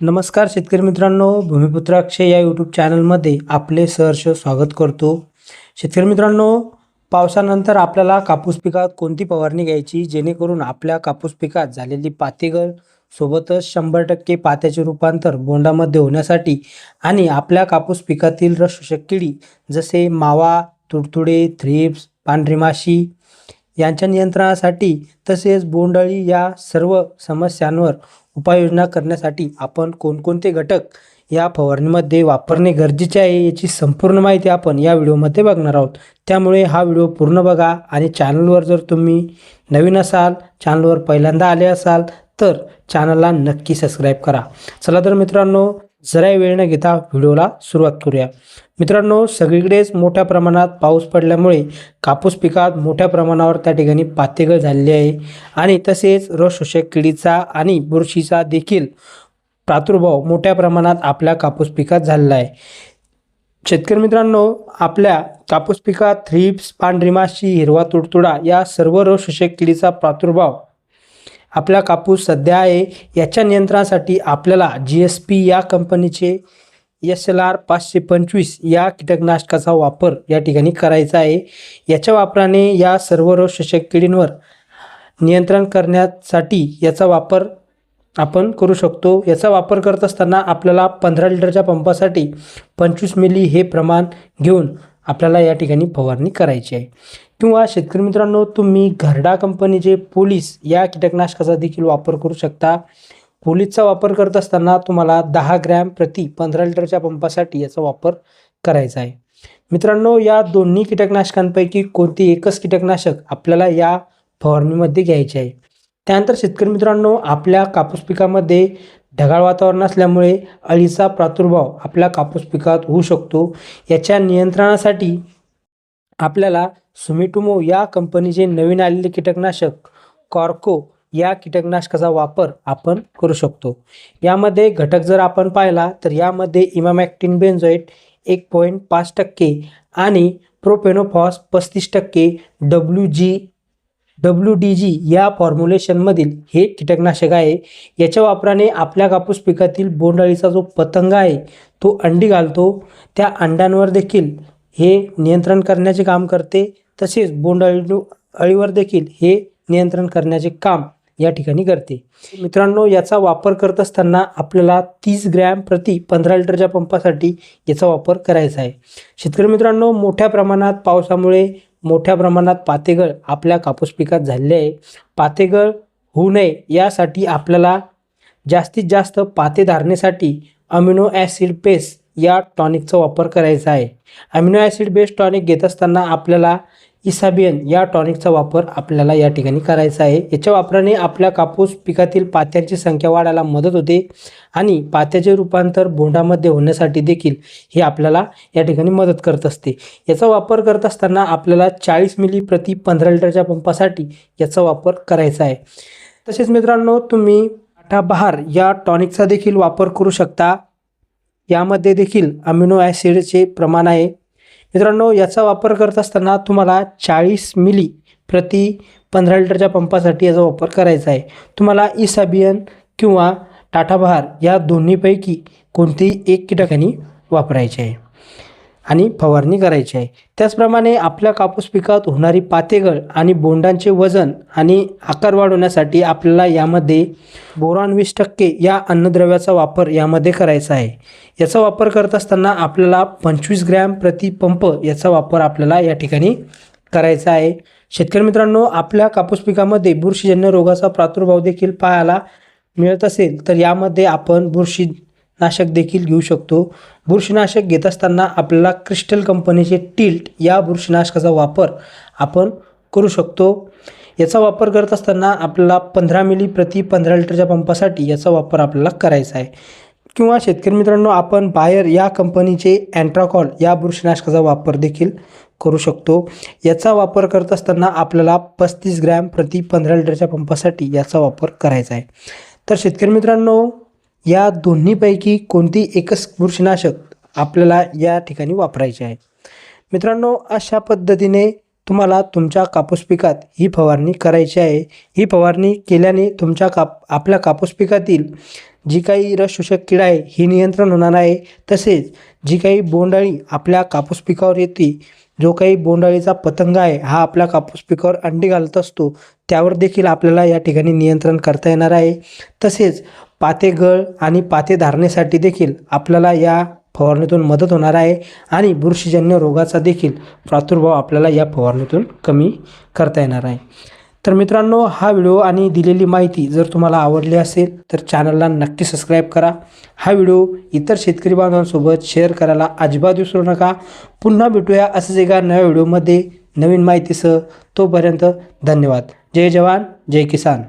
नमस्कार शेतकरी मित्रांनो भूमिपुत्र अक्षय या यूट्यूब चॅनलमध्ये आपले सहर्ष स्वागत करतो. शेतकरी मित्रांनो पावसानंतर आपल्याला कापूस पिकात कोणती फवारणी घ्यायची जेणेकरून आपल्या कापूस पिकात झालेली पातेगळ सोबतच शंभर टक्के पात्याचे रूपांतर बोंडामध्ये होण्यासाठी आणि आपल्या कापूस पिकातील रस किडी जसे मावा तुडतुडे थ्रिप्स पांढरी माशी यांच्या नियंत्रणासाठी तसेच बोंडअळी या सर्व समस्यांवर उपाययोजना करण्यासाठी आपण कोणकोणते घटक या फवारणीमध्ये वापरणे गरजेचे आहे याची संपूर्ण माहिती आपण या व्हिडिओमध्ये बघणार आहोत. त्यामुळे हा व्हिडिओ पूर्ण बघा आणि चॅनलवर जर तुम्ही नवीन असाल चॅनलवर पहिल्यांदा आले असाल तर चॅनलला नक्की सबस्क्राईब करा. चला तर मित्रांनो जरा वेळ न घेता व्हिडिओला सुरुवात करूया. मित्रांनो सगळीकडेच मोठ्या प्रमाणात पाऊस पडल्यामुळे कापूस पिकात मोठ्या प्रमाणावर त्या ठिकाणी पातेगळ झालेली आहे. आणि तसेच रस शोषक किडीचा आणि बुरशीचा देखील प्रादुर्भाव मोठ्या प्रमाणात आपल्या कापूस पिकात झालेला आहे. शेतकरी मित्रांनो आपल्या कापूस पिकात थ्रिप्स पांढरी माशी हिरवा तुडतुडा या सर्व रस शोषक किडीचा प्रादुर्भाव आपला कापूस सध्या आहे याच्या नियंत्रणासाठी आपल्याला जी एस पी या कंपनीचे एस एल आर पाचशे पंचवीस या कीटकनाशकाचा वापर या ठिकाणी करायचा आहे. याच्या वापराने या सर्व रोग शोषक किडींवर नियंत्रण करण्यासाठी याचा वापर आपण करू शकतो. याचा वापर करत असताना आपल्याला पंधरा लिटरच्या पंपासाठी पंचवीस मिली हे प्रमाण घेऊन आपल्याला या ठिकाणी फवारणी करायची आहे. किंवा शेतकरी मित्रांनो तुम्ही घरडा कंपनीचे पोलीस या कीटकनाशकाचा देखील वापर करू शकता. पोलीसचा वापर करत असताना तुम्हाला दहा ग्रॅम प्रति पंधरा लिटरच्या पंपासाठी याचा वापर करायचा आहे. मित्रांनो या दोन्ही कीटकनाशकांपैकी कोणती एकच कीटकनाशक आपल्याला या फवारणीमध्ये घ्यायचे आहे? त्यानंतर शेतकरी मित्रांनो आपल्या कापूस पिकामध्ये ढगाळ वातावरण असल्यामुळे अळीचा प्रादुर्भाव आपल्या कापूस पिकात होऊ शकतो. याच्या नियंत्रणासाठी आपल्याला सुमिटुमो या कंपनीचे नवीन आलेले कीटकनाशक कॉर्को या कीटकनाशकाचा वापर आपण करू शकतो. यामध्ये घटक जर आपण पाहिला तर यामध्ये इमामॅक्टिन बेन्झोएट एक पॉईंट पाच टक्के आणि प्रोपेनोफॉस पस्तीस टक्के W G W D G या फॉर्म्युलेशनमधील हे कीटकनाशक आहे. याच्या वापराने आपल्या कापूस पिकातील बोंडअळीचा जो पतंग आहे तो अंडी घालतो. त्या अंड्यांवर देखील हे नियंत्रण करण्याचे काम करते. तसेच बोंडअळी अळीवर देखील हे नियंत्रण करण्याचे काम या ठिकाणी करते. मित्रांनो याचा वापर करत असताना आपल्याला तीस ग्रॅम प्रति पंधरा लिटरच्या पंपासाठी याचा वापर करायचा आहे. शेतकरी मित्रांनो मोठ्या प्रमाणात पावसामुळे मोठ्या प्रमाणात पातेगळ आपल्या कापूस पिकात झालेले आहे. पातेगळ होऊ नये यासाठी आपल्याला जास्तीत जास्त पाते धारणेसाठी अमिनो ॲसिड पेस्ट या टॉनिकचा वापर करायचा आहे. अमिनो ॲसिड बेस्ड टॉनिक घेत असताना आपल्याला इसाबियन या टॉनिकचा वापर आपल्याला या ठिकाणी करायचा आहे. याच्या वापराने आपल्या कापूस पिकातील पात्यांची संख्या वाढायला मदत होते आणि पात्याचे रूपांतर बोंडामध्ये होण्यासाठी देखील हे आपल्याला या ठिकाणी मदत करत असते. याचा वापर करत असताना आपल्याला चाळीस मिली प्रति पंधरा लिटरच्या पंपासाठी याचा वापर करायचा आहे. तसेच मित्रांनो तुम्ही आठा बहार या टॉनिकचा देखील वापर करू शकता. यामध्ये देखील अमिनो ॲसिडचे प्रमाण आहे. मित्रांनो याचा वापर करत असताना तुम्हाला चाळीस मिली प्रति पंधरा लिटरच्या पंपासाठी याचा वापर करायचा आहे. तुम्हाला इसाबियन किंवा टाटा बहार या दोन्हीपैकी कोणतेही एक कीटकानी वापरायचे आहे. आणि फवारणी करायची आहे. त्याचप्रमाणे आपल्या कापूस पिकात होणारी पातेगळ आणि बोंडांचे वजन आणि आकार वाढवण्यासाठी आपल्याला यामध्ये बोरॉन वीस टक्के या अन्नद्रव्याचा वापर यामध्ये करायचा आहे. याचा वापर करत असताना आपल्याला पंचवीस ग्रॅम प्रति पंप याचा वापर आपल्याला या ठिकाणी करायचा आहे. शेतकरी मित्रांनो आपल्या कापूस पिकामध्ये बुरशीजन्य रोगाचा प्रादुर्भाव देखील पाहायला मिळत असेल तर यामध्ये आपण बुरशी नाशक देखील घेऊ शकतो. बुरशीनाशक घेत असताना आपल्याला क्रिस्टल कंपनीचे टिल्ट या बुरशीनाशकाचा वापर आपण करू शकतो. याचा वापर करत असताना आपल्याला पंधरा मिली प्रति पंधरा लिटरच्या पंपासाठी याचा वापर आपल्याला करायचा आहे. किंवा शेतकरी मित्रांनो आपण बायर या कंपनीचे अँट्राकॉल या बुरशीनाशकाचा वापर देखील करू शकतो. याचा वापर करत असताना आपल्याला पस्तीस ग्रॅम प्रति पंधरा लिटरच्या पंपासाठी याचा वापर करायचा आहे. तर शेतकरी मित्रांनो या दोन्हीपैकी कोणती एकच बुरशीनाशक आपल्याला या ठिकाणी वापरायचे आहे? मित्रांनो अशा पद्धतीने तुम्हाला तुमच्या कापूस पिकात ही फवारणी करायची आहे. ही फवारणी केल्याने तुमच्या काप आपल्या कापूस पिकातील जी काही रसशोषक कीड आहे ही नियंत्रण होणार आहे. तसेच जी काही बोंडाळी आपल्या कापूस पिकावर येते जो काही बोंडाळीचा पतंग आहे हा आपल्या कापूस पिकावर अंडी घालत असतो त्यावर देखील आपल्याला या ठिकाणी नियंत्रण करता येणार आहे. तसेच पातेगळ आणि पाते धारणेसाठी देखील आपल्याला या फवारणीतून मदत होणार आहे आणि बुरशीजन्य रोगाचा देखील प्रादुर्भाव आपल्याला या फवारणीतून कमी करता येणार आहे. तर मित्रांनो हा व्हिडिओ आणि दिलेली माहिती जर तुम्हाला आवडली असेल तर चॅनलला नक्की सबस्क्राईब करा. हा व्हिडिओ इतर शेतकरी बांधवांसोबत शेअर करायला अजिबात विसरू नका. पुन्हा भेटूया असंच एका नव्या व्हिडिओमध्ये नवीन माहितीसह. तोपर्यंत धन्यवाद. जय जवान जय किसान.